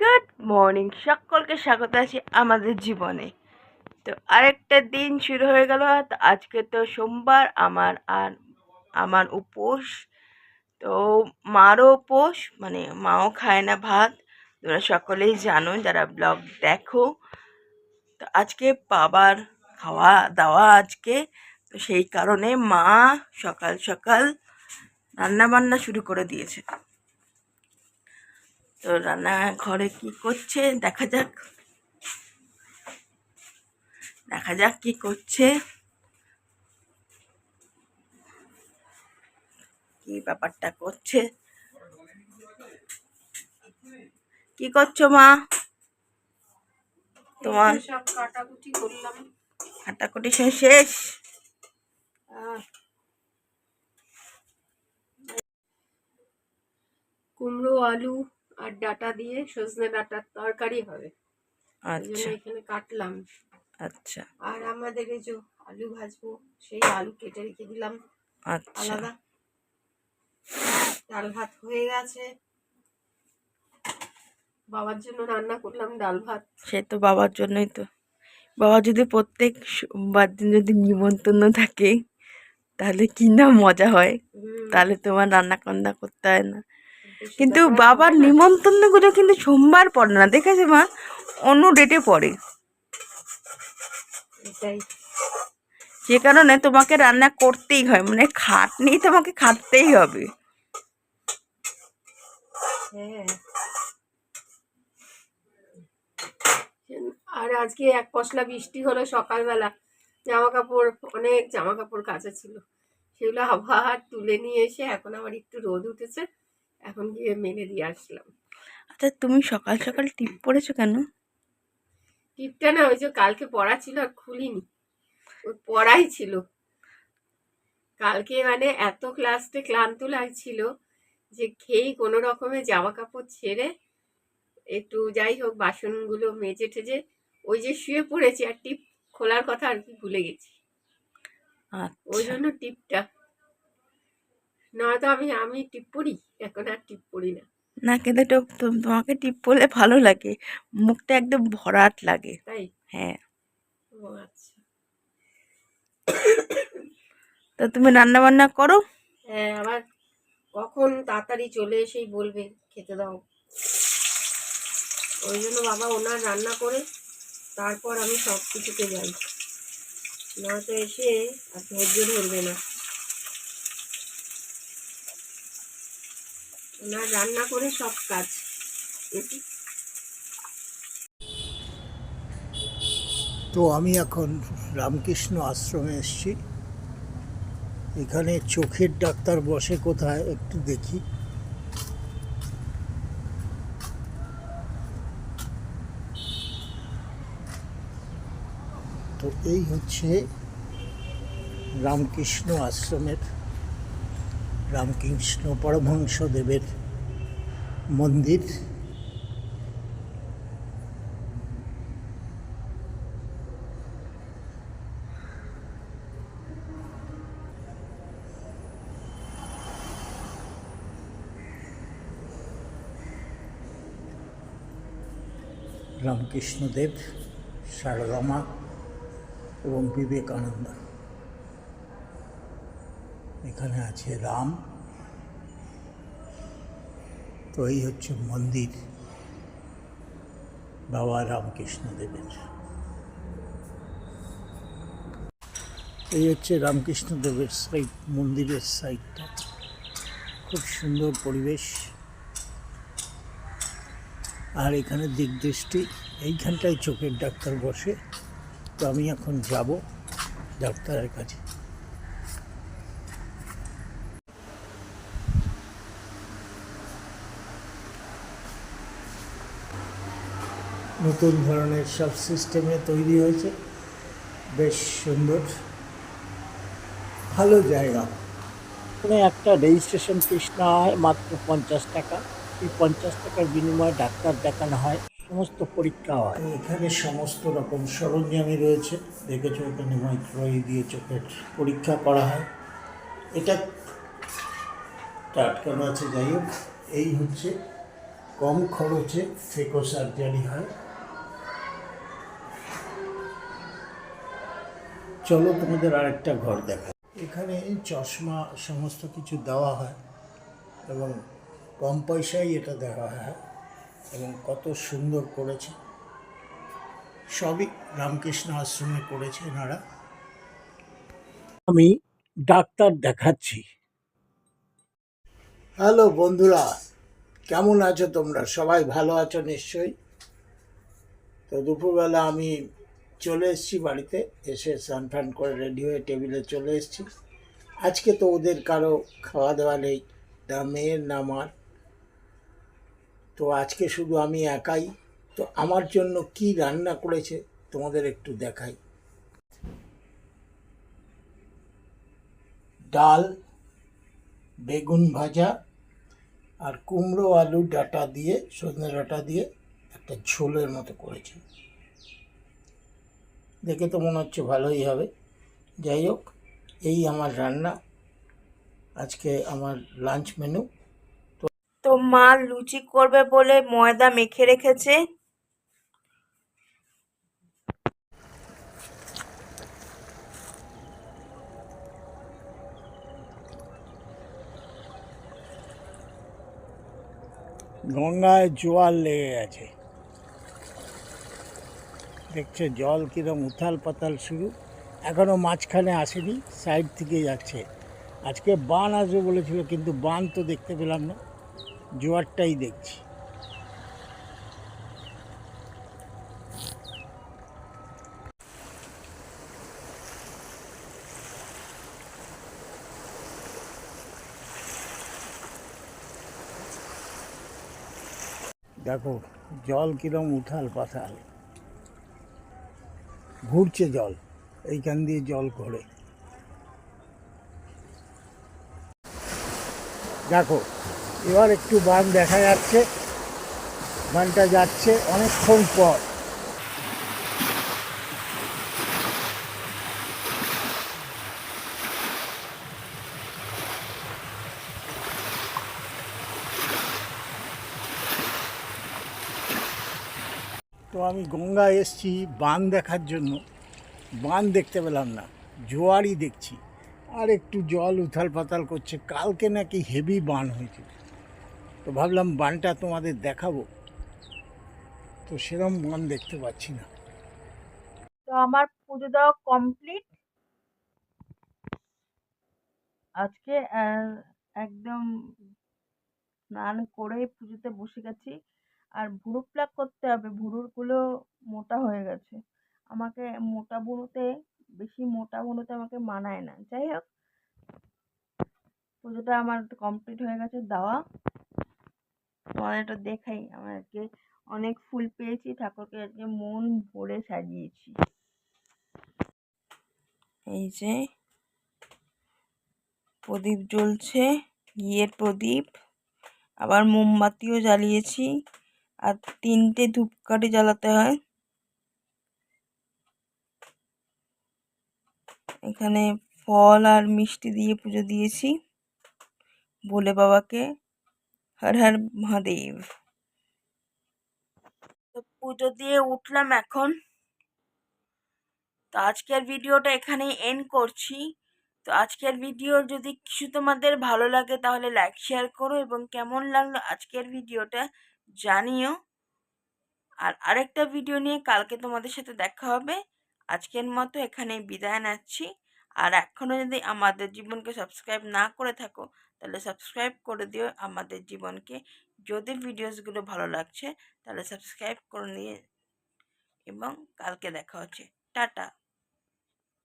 Good morning সকলকে স্বাগত আছি আমাদের জীবনে। তো আরেকটা দিন শুরু হয়ে গেল। তো আজকে তো সোমবার, আমার আর আমার উপোস। তো মারও উপোস মানে মাও খায় না ভাত। তোমরা সকলেই জানো, যারা ব্লগ দেখো। তো আজকে বাবার খাওয়া দাওয়া আজকে। তো সেই কারণে মা সকাল সকাল রান্না বান্না শুরু করে দিয়েছে। তো রান্না ঘরে কি করছে দেখা যাক। দেখা যাক কি করছে। কি ব্যাপারটা করছে? কি করছ মা? তোমার সব কাটাকুটি করলাম। কাটাকুটি শেষ? কুমড়ো আলু আর ডাটা দিয়ে সজনে ডাটার তরকারি হবে। আচ্ছা। এখানে কাটলাম। আচ্ছা। আর আমাদের এই যে আলু ভাজবো সেই আলু কেটে রেখে দিলাম। আচ্ছা। আলাদা। ডাল ভাত হয়ে গেছে। বাবার জন্য রান্না করলাম ডাল ভাত। সে তো বাবার জন্যই তো। বাবা যদি প্রত্যেক সোমবার দিন যদি নিমন্ত্রণ থাকে তাহলে কি না মজা হয়। তাহলে তোমার রান্না কান্না করতে হয় না। কিন্তু বাবার। নিমন্ত্রণগুলো কিন্তু সোমবার পড়ে না। দেখেছে মা? অন্য ডেটে পড়ে। সে কারণে তোমাকে রান্না করতেই হয়। মানে খাটনি তোমাকে খাটতেই হবে। হ্যাঁ। আর আজকে এক পশলা বৃষ্টি হলো সকালবেলা। জামা কাপড় অনেক জামা কাপড় কাচা ছিল। সেগুলো আবার তুলে নিয়ে এসে এখন আবার একটু রোদ উঠেছে। এখন গিয়ে মেলে দিয়ে আসলাম। আচ্ছা তুমি সকাল সকাল টিপ পড়েছো কেন? টিপটা না ওই যে কালকে পড়া ছিল আর খুলিনি। ওই পড়াই ছিল। কালকে মানে এত ক্লাসে ক্লান্ত লাগছিল যে খেয়েই কোনো রকমে জামা কাপড় ছেড়ে একটু যাই হোক বাসনগুলো মেজে টেজে ওই যে শুয়ে পড়েছি আর টিপ খোলার কথা আর কি ভুলে গেছি। ওই আচ্ছা জন্য টিপটা নয়তো আমি আমি টিপ পড়ি? এখন আর টিপ পড়ি না। না কিন্তু তোমাকে টিপ পড়লে ভালো লাগে। মুখটা একদম ভরাট লাগে। তাই? হ্যাঁ। ও আচ্ছা। তা তুমি রান্না বান্না করো? হ্যাঁ আবার কখন তাড়াতাড়ি চলে এসেই বলবে খেতে দাও। ওই জন্য বাবা ওনার রান্না করে তারপর আমি সব কিছুতে যাই। নয়তো এসে আর ধৈর্য ধরবে না। ওনার রান্না করে সব কাজ। তো আমি এখন রামকৃষ্ণ আশ্রমে এসেছি। এখানে চোখের ডাক্তার বসে কোথায় একটু দেখি। তো এই হচ্ছে রামকৃষ্ণ আশ্রমের রামকৃষ্ণ পরমহংস দেবের মন্দির। রামকৃষ্ণদেব সারদামা এবং বিবেকানন্দ। এখানে আছে রাম। তো এই হচ্ছে মন্দির বাবা রামকৃষ্ণদেবের। এই হচ্ছে রামকৃষ্ণদেবের সাইট মন্দিরের সাইটটা খুব সুন্দর পরিবেশ। আর এখানে দিক দৃষ্টি, এইখানটায় চোখের ডাক্তার বসে। তো আমি এখন যাব ডাক্তারের কাছে। নতুন ধরনের সব সিস্টেমে তৈরি হয়েছে। বেশ সুন্দর। ভালো জায়গা। এখানে একটা রেজিস্ট্রেশন ফিস নেওয়া হয় মাত্র পঞ্চাশ টাকা। এই পঞ্চাশ টাকার বিনিময়ে ডাক্তার দেখানো হয়। সমস্ত পরীক্ষা হয়। এখানে সমস্ত রকম সরঞ্জামই রয়েছে। দেখেছ এখানে মাইক্রোই দিয়ে চোখের পরীক্ষা করা হয়। এটা আটকানো আছে যাই হোক। এই হচ্ছে কম খরচে ফেকো সার্জারি হয়। চলো তোমাদের আরেকটা ঘর দেখা এখানে চশমা সমস্ত কিছু দেওয়া হয় এবং কম পয়সায় এটা দেওয়া হয় এবং কত সুন্দর করেছে। সবই রামকৃষ্ণ আশ্রমে করেছে এনারা। আমি ডাক্তার দেখাচ্ছি। হ্যালো বন্ধুরা, কেমন আছো তোমরা? সবাই ভালো আছো নিশ্চয়ই? তো দুপুরবেলা আমি চলে এসেছি বাড়িতে, এসে স্নান ফান করে রেডি হয়ে টেবিলে চলে এসেছি। আজকে তো ওদের কারও খাওয়া দাওয়া নেই, না মেয়ের, না আমার তো আজকে শুধু আমি একাই। তো আমার জন্য কি রান্না করেছে, তোমাদের একটু দেখাই। ডাল, বেগুন ভাজা আর কুমড়ো, আলু, ডাটা দিয়ে, সজনে ডাটা দিয়ে একটা ঝোলের মতো করেছে। দেখে তো মনে হচ্ছে ভালোই হবে। যাই হোক এই আমার রান্না। আজকে আমার লাঞ্চ মেনু তো মা লুচি করবে বলে ময়দা মেখে রেখেছে। গঙ্গায় জোয়ার লেগে গেছে। দেখছে জল কিরম উথাল পাতাল শুরু। এখনও মাঝখানে আসেনি সাইড থেকে যাচ্ছে। আজকে বান আসবে বলেছিল, কিন্তু বান তো দেখতে পেলাম না। জোয়ারটাই দেখছি। দেখো, জল কিরম উথাল পাথাল ঘুরছে জল, এইখান দিয়ে জল ঘোরে দেখো, এবার একটু বান দেখা যাচ্ছে বানটা যাচ্ছে অনেকক্ষণ পর। তো আমি গঙ্গা এসছি বান দেখার জন্য। বান দেখতে পেলাম না, জোয়ারই দেখছি। আর একটু জল উথাল পাতাল করছে, কালকে নাকি হেভি বান হয়েছে। তো ভাবলাম বানটা তোমাদের দেখাবো। তো সেরম বান দেখতে পাচ্ছি না। তো আমার পুজো দেওয়া কমপ্লিট আজকে একদম স্নান করে পুজোতে বসে গেছি। আর ভুরু প্লাক করতে হবে। ভুরুগুলো মোটা হয়ে গেছে। আমাকে মোটা ভুরুতে বেশি মোটা ভুরুতে আমাকে মানায় না। যাই হোক, পুজোটা আমার কমপ্লিট হয়ে গেছে দেওয়া। তোমাদের একটু দেখাই। আমার আজকে অনেক ফুল পেয়েছি। ঠাকুরকে আজকে মন ভরে সাজিয়েছি। এই যে প্রদীপ জ্বলছে। ঘিয়ের প্রদীপ। আবার মোমবাতিও জ্বালিয়েছি। আর তিনটে ধূপকাঠি জ্বালাতে হয়। এখানে ফল আর মিষ্টি দিয়ে পুজো দিয়েছি। ভোলে বাবাকে। হর হর মহাদেব। পুজো দিয়ে উঠলাম এখন। তো আজকের ভিডিওটা এখানে এন্ড করছি। তো আজকের ভিডিও যদি কিছু তোমাদের ভালো লাগে তাহলে লাইক শেয়ার করো এবং কেমন লাগল আজকের ভিডিওটা জানিও। আর আরেকটা ভিডিও নিয়ে কালকে তোমাদের সাথে দেখা হবে। আজকের মতো এখানেই বিদায় নাচ্ছি। আর এখনও যদি আমাদের জীবনকে সাবস্ক্রাইব না করে থাকো, তাহলে সাবস্ক্রাইব করে দিও আমাদের জীবনকে। যদি ভিডিওসগুলো ভালো লাগছে, তাহলে সাবস্ক্রাইব করে নিয়ে এবং কালকে দেখা হচ্ছে। টাটা।